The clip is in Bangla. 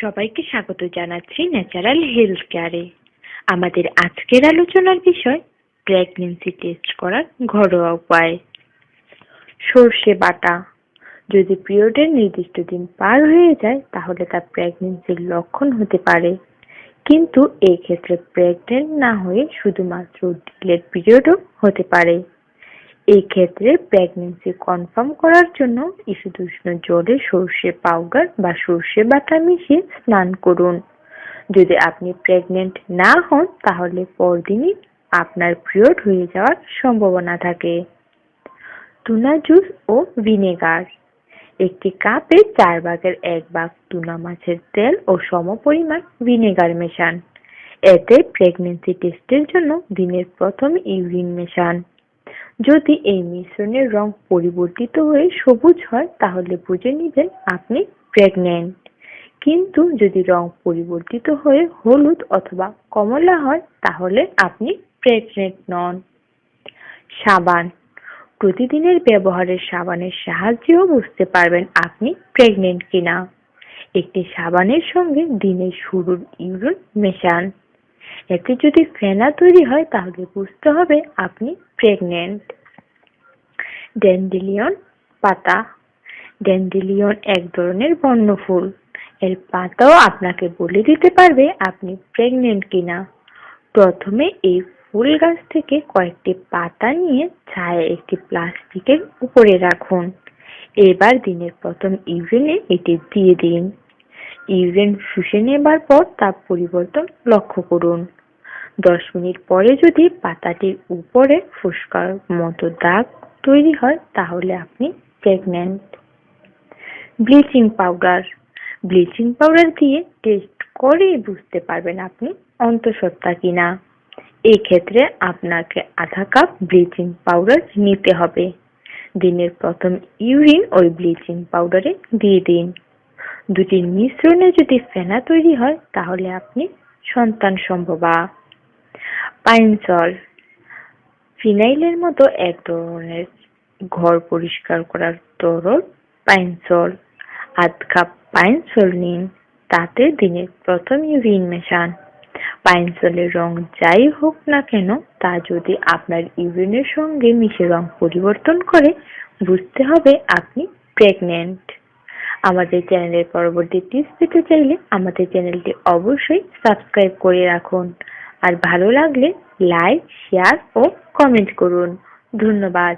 সবাইকে স্বাগত জানাচ্ছি ন্যাচারাল হেলথ কেয়ারে আমাদের আজকের আলোচনার বিষয় প্রেগনেন্সি টেস্ট করার ঘরোয়া উপায়। সর্ষে বাটা। যদি পিরিয়ডের নির্দিষ্ট দিন পার হয়ে যায়, তাহলে তা প্রেগনেন্সির লক্ষণ হতে পারে। কিন্তু এই ক্ষেত্রে প্রেগনেন্ট না হয়ে শুধুমাত্র ডিলের পিরিয়ডও হতে পারে। এই ক্ষেত্রে প্রেগনেন্সি কনফার্ম করার জন্য ইসুদুষ্ণ জলে সর্ষে পাউডার বা সর্ষে বাটা মিশিয়ে স্নান করুন। যদি আপনি প্রেগনেন্ট না হন, তাহলে পরদিনই আপনার পিরিয়ড হয়ে যাওয়ার সম্ভাবনা থাকে। টুনা জুস ও ভিনেগার একটি কাপে চার ভাগের এক ভাগ টুনা মাছের তেল ও সমপরিমাণ ভিনেগার মেশান। এতে প্রেগনেন্সি টেস্টের জন্য দিনের প্রথম ইউরিন মেশান। যদি এই মিশ্রণের রং পরিবর্তিত হয়ে সবুজ হয়, তাহলে বুঝে নিবেন আপনি প্রেগনেন্ট কিন্তু যদি রং পরিবর্তিত হয়ে হলুদ অথবা কমলা হয়, তাহলে আপনি প্রেগনেন্ট নন। সাবান। প্রতিদিনের ব্যবহারের সাবানের সাহায্যেও বুঝতে পারবেন আপনি প্রেগনেন্ট কিনা। একটি সাবানের সঙ্গে দিনের শুরুর ইউরিন মেশান। এতে যদি ফেনা তৈরি হয়, তাহলে বুঝতে হবে আপনি প্রেগনেন্ট ড্যান্ডেলিয়ন পাতা। ড্যান্ডেলিয়ন এক ধরনের বন্য বর্ণফুল। এর পাতাও আপনাকে বলে দিতে পারবে আপনি প্রেগনেন্ট কিনা। প্রথমে এই ফুল গাছ থেকে কয়েকটি পাতা নিয়ে ছায়া একটি প্লাস্টিকের উপরে রাখুন। এবার দিনের প্রথম ইউরিনে এটি দিয়ে দিন। ইউরিন শুষে নেবার পর তাপ পরিবর্তন লক্ষ্য করুন। দশ মিনিট পরে যদি পাতাটির উপরে ফুসকার মতো দাগ তৈরি হয়, তাহলে আপনি pregnant bleaching powder bleaching powder দিয়ে টেস্ট করেই বুঝতে পারবেন আপনি অন্তঃসত্ত্বা কিনা। এই ক্ষেত্রে আপনাকে আধা কাপ ব্লিচিং পাউডার নিতে হবে। দিনের প্রথম ইউরিন ওই ব্লিচিং পাউডারে দিয়ে দিন। দুটির মিশ্রণে যদি ফেনা তৈরি হয়, তাহলে আপনি সন্তান সম্ভবা। পাইনসল ফিনাইলের মতো এক ধরনের ঘর পরিষ্কার করার তরল পাইনসল। আধ কাপ পাইনসল নিন, তাতে দিনের প্রথম ইউরিন মেশান। পাইনসলের রং যাই হোক না কেন, তা যদি আপনার ইউরিনের সঙ্গে মিশে রং পরিবর্তন করে, বুঝতে হবে আপনি প্রেগনেন্ট আমাদের চ্যানেলের পরবর্তী টিপস পেতে চাইলে আমাদের চ্যানেলটি অবশ্যই সাবস্ক্রাইব করে রাখুন। আর ভালো লাগলে লাইক শেয়ার ও কমেন্ট করুন। ধন্যবাদ।